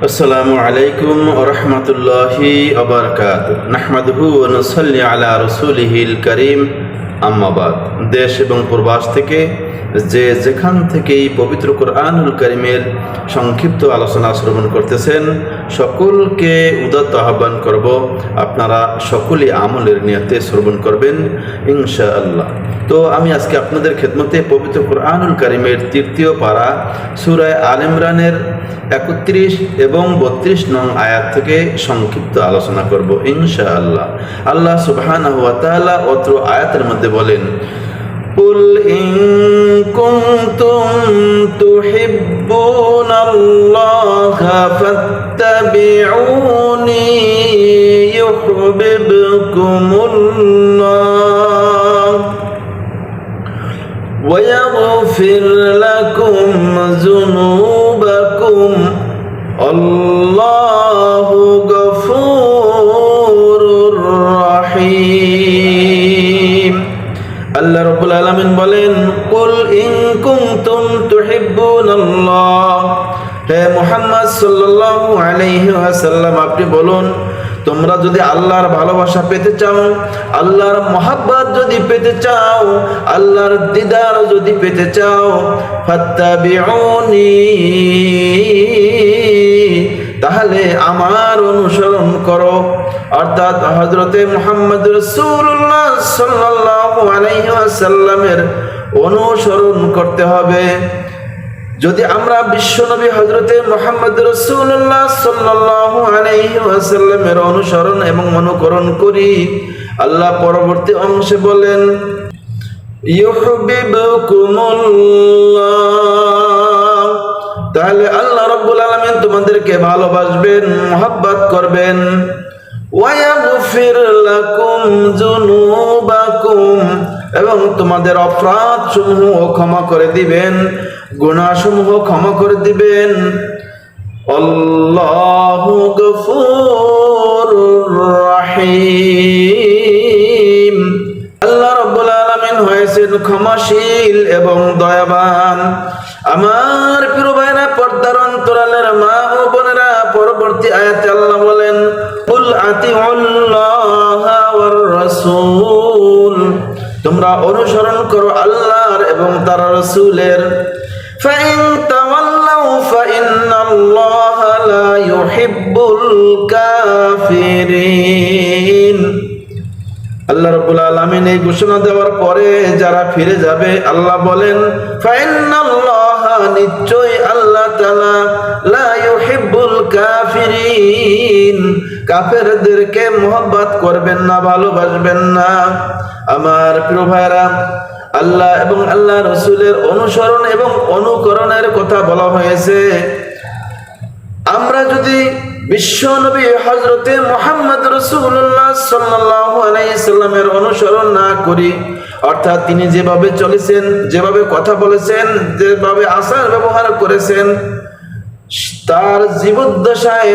আসসালামু আলাইকুম রহমতুল্লাহি অবরকাত নাহমাদহু নসল্লি আলা রসুলহিল করিম। আম্মাবাদ দেশ এবং প্রবাস থেকে যে যেখান থেকেই পবিত্র কোরআনুল করিমের সংক্ষিপ্ত আলোচনা শ্রবণ করতেছেন সকলকে উদাত্ত আহ্বান করব আপনারা সকলেই আমলের নিয়তে শ্রবণ করবেন ইনশা আল্লাহ তো আমি আজকে আপনাদের খেদমতে পবিত্র কোরআনুল করিমের তৃতীয় পাড়া সুরায় আল ইমরানের একত্রিশ এবং বত্রিশ নং আয়াত থেকে সংক্ষিপ্ত আলোচনা করব ইনশা আল্লাহ আল্লাহ সুবহান অত্র আয়াতের মধ্যে বলেন قل إن كنتم تحبون الله فاتبعوني يحببكم الله ويغفر لكم ذنوبكم الله غفور رحيم আল্লাহ রব্বুল আলামিন বলেন কুল ইন কুনতুম তুহিব্বুনাল্লাহ মুহাম্মদ আলাইহি ওয়াসাল্লাম, আপনি বলুন, তোমরা যদি আল্লাহর ভালোবাসা পেতে চাও, আল্লাহর মহাব্বত যদি পেতে চাও, আল্লাহর দিদার যদি পেতে চাও, ফাত্তাবিউনি। তাহলে আমার অনুসরণ করো। অর্থাৎ হজরতে মোহাম্মদ রসুল্লাহ সাল্লাল্লাহু আলাইহি ওয়াসাল্লামের অনুসরণ করতে হবে। যদি আমরা বিশ্বনবী হজরতে মোহাম্মদ রসুল্লাহ ওয়াসাল্লামের অনুসরণ এবং অনুকরণ করি, আল্লাহ পরবর্তী অংশে বলেন তাহলে আল্লাহ রব্বুল আলামিন তোমাদেরকে ভালোবাসবেন, মোহাব্বত করবেন। ওয়ায়াগফির লাকুম যুনুবাকুম এবং তোমাদের অপরাধ সমূহ ক্ষমা করে দিবেন, গুনাহসমূহ ক্ষমা করে দিবেন। গফুরুর রহিম। আল্লাহ রাব্বুল আলামিন হয়েছেন ক্ষমাশীল এবং দয়াবান। আমার প্রিয় ভাইরা, পর্দার অন্তরালের মা ও বোনেরা, পরবর্তী আয়াতে আল্লাহ বলেন, কুল আতিউল্লাহ ওয়ার রাসূল। তোমরা অনুসরণ করো আল্লাহর এবং তার রসুলের। আল্লাহ রবুল আলমিন এই ঘোষণা দেওয়ার পরে যারা ফিরে যাবে, আল্লাহ বলেন নিশ্চয় আল্লাহ তালা কাফেরদেরকে মোহব্বত করবেন না, ভালোবাসবেন না। আমার প্রিয় আল্লাহ এবং আল্লাহ রসুলের অনুসরণ এবং অনুকরণের কথা বলা হয়েছে। আমরা যদি বিশ্ব নবী হজরতে মোহাম্মদ রসুল্লাহ সাল্লাহ আলাইসাল্লামের অনুসরণ না করি, অর্থাৎ তিনি যেভাবে চলেছেন, যেভাবে কথা বলেছেন, যেভাবে আচার ব্যবহার করেছেন, তার জীবদ্দশায়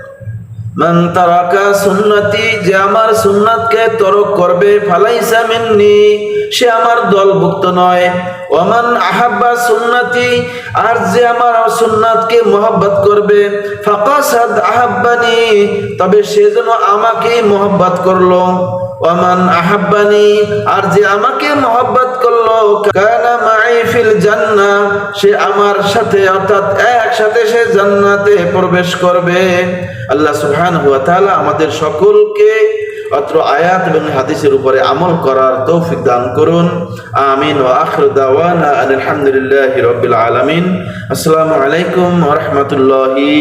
মান তারাকা সুন্নতি, যে আমার সুন্নাতকে তরক করবে, ফালাইসা মিন্নি, সে আমার দলভুক্ত নয়। ওমান আহাব্বা সুন্নতি, আর যে আমার সুন্নাতকে মোহাব্বত করবে, ফাকাসাদ আহাব্বানি, তবে সে যেন আমাকে মোহাব্বত করল। ওমান আহাব্বানি, আর যে আমাকে মোহাব্বত করল, কানা মাই ফিল সে আমার সাথে, অর্থাৎ একসাথে সে জান্নাতে প্রবেশ করবে। আল্লাহ সুবহানাহু ওয়া তাআলা আমাদের সকলকে অত্র আয়াত এবং হাদিসের উপরে আমল করার তৌফিক দান করুন। আমিন ওয়া আখির দাওয়ানা আলহামদুলিল্লাহি রাব্বিল আলামিন। আসসালামু আলাইকুম ওয়া রাহমাতুল্লাহি